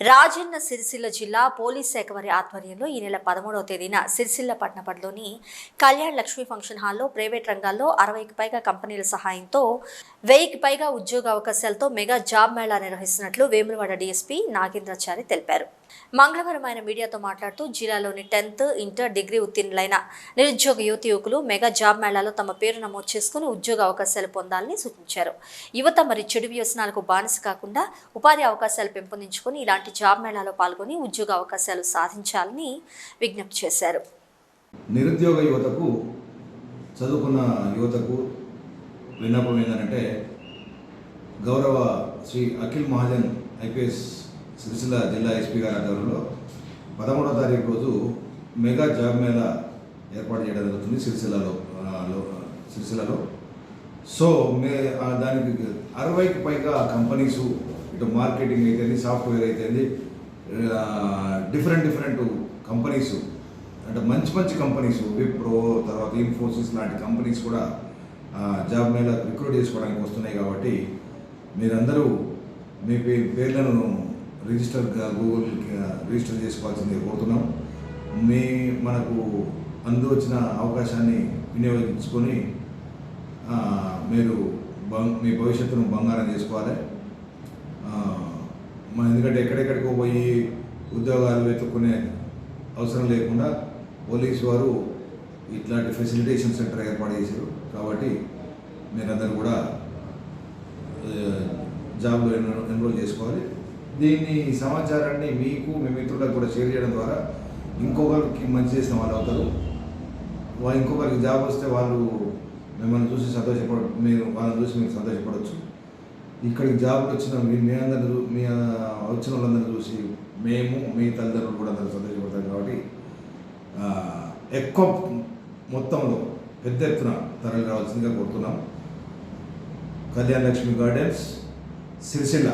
రాజన్న సిరిసిల్ల జిల్లా పోలీస్ శాఖ వారి ఆధ్వర్యంలో ఈ నెల పదమూడవ తేదీన సిరిసిల్ల పట్నపడిలోని కళ్యాణ్ లక్ష్మీ ఫంక్షన్ హాల్లో ప్రైవేట్ రంగాల్లో అరవైకి పైగా కంపెనీల సహాయంతో వెయ్యికి పైగా ఉద్యోగ అవకాశాలతో మెగా జాబ్ మేళా నిర్వహిస్తున్నట్లు వేములవాడ డీఎస్పీ నాగేంద్రాచారి తెలిపారు. మంగళవారం ఆయన మీడియాతో మాట్లాడుతూ జిల్లాలోని టెన్త్ ఇంటర్ డిగ్రీ ఉత్తీర్ణులైన నిరుద్యోగ యువతి యువకులు మెగా జాబ్ మేళాలో తమ పేరు నమోదు చేసుకుని ఉద్యోగ అవకాశాలు పొందాలని సూచించారు. యువత మరి చెడు వ్యసనాలకు బానిస కాకుండా ఉపాధి అవకాశాలు పెంపొందించుకొని ఇలాంటి జాబ్ మేళాలో పాల్గొని ఉద్యోగ అవకాశాలు సాధించాలని విజ్ఞప్తి చేశారు. నిరుద్యోగ యువతకు చదువుకున్న యువతకు విన్నపం ఏంటంటే గౌరవ శ్రీ అఖిల్ మహాజన్ ఐపీఎస్ సిరిసిల్ల జిల్లా ఎస్పీ గారి ఆధ్వర్యంలో పదమూడవ తారీఖు రోజు మెగా జాబ్ మేళా ఏర్పాటు చేయడం జరుగుతుంది సిరిసిల్లలో సిరిసిల్లలో. సో మే దానికి అరవైకి పైగా కంపెనీసు ఇటు మార్కెటింగ్ అయితేంది సాఫ్ట్వేర్ అయితేంది డిఫరెంట్ డిఫరెంట్ కంపెనీస్ అంటే మంచి మంచి కంపెనీస్ విప్రో తర్వాత ఇన్ఫోసిస్ లాంటి కంపెనీస్ కూడా జాబ్ మీద రిక్రూట్ చేసుకోవడానికి వస్తున్నాయి కాబట్టి మీరందరూ మీ పే పేర్లను రిజిస్టర్ గూగుల్ రిజిస్టర్ చేసుకోవాల్సింది కోరుతున్నాం. మీ మనకు అందు వచ్చిన అవకాశాన్ని వినియోగించుకొని మీరు బం మీ భవిష్యత్తును బంగారం చేసుకోవాలి. మనం ఎందుకంటే ఎక్కడెక్కడికో పోయి ఉద్యోగాలు వెతుక్కునే అవసరం లేకుండా పోలీసు వారు ఇట్లాంటి ఫెసిలిటేషన్ సెంటర్ ఏర్పాటు చేశారు. కాబట్టి మీరందరూ కూడా జాబ్లో ఎన్రోల్ చేసుకోవాలి. దీన్ని సమాచారాన్ని మీకు మీ మిత్రులకు కూడా షేర్ చేయడం ద్వారా ఇంకొకరికి మంచి చేసిన వాళ్ళు అవుతారు. ఇంకొకరికి జాబ్ వస్తే వాళ్ళు మిమ్మల్ని చూసి సంతోషపడ మీరు వాళ్ళని చూసి మీరు సంతోషపడవచ్చు ఇక్కడికి జాబ్కి వచ్చిన మీ మీ అందరూ మీ వచ్చిన వాళ్ళందరూ చూసి మేము మీ తల్లిదండ్రులు కూడా అందరూ సంతోషపడతాం కాబట్టి ఎక్కువ మొత్తంలో పెద్ద ఎత్తున తరలి రావాల్సిందిగా కోరుతున్నాం. కళ్యాణ్ లక్ష్మి గార్డెన్స్ సిరిసిల్ల.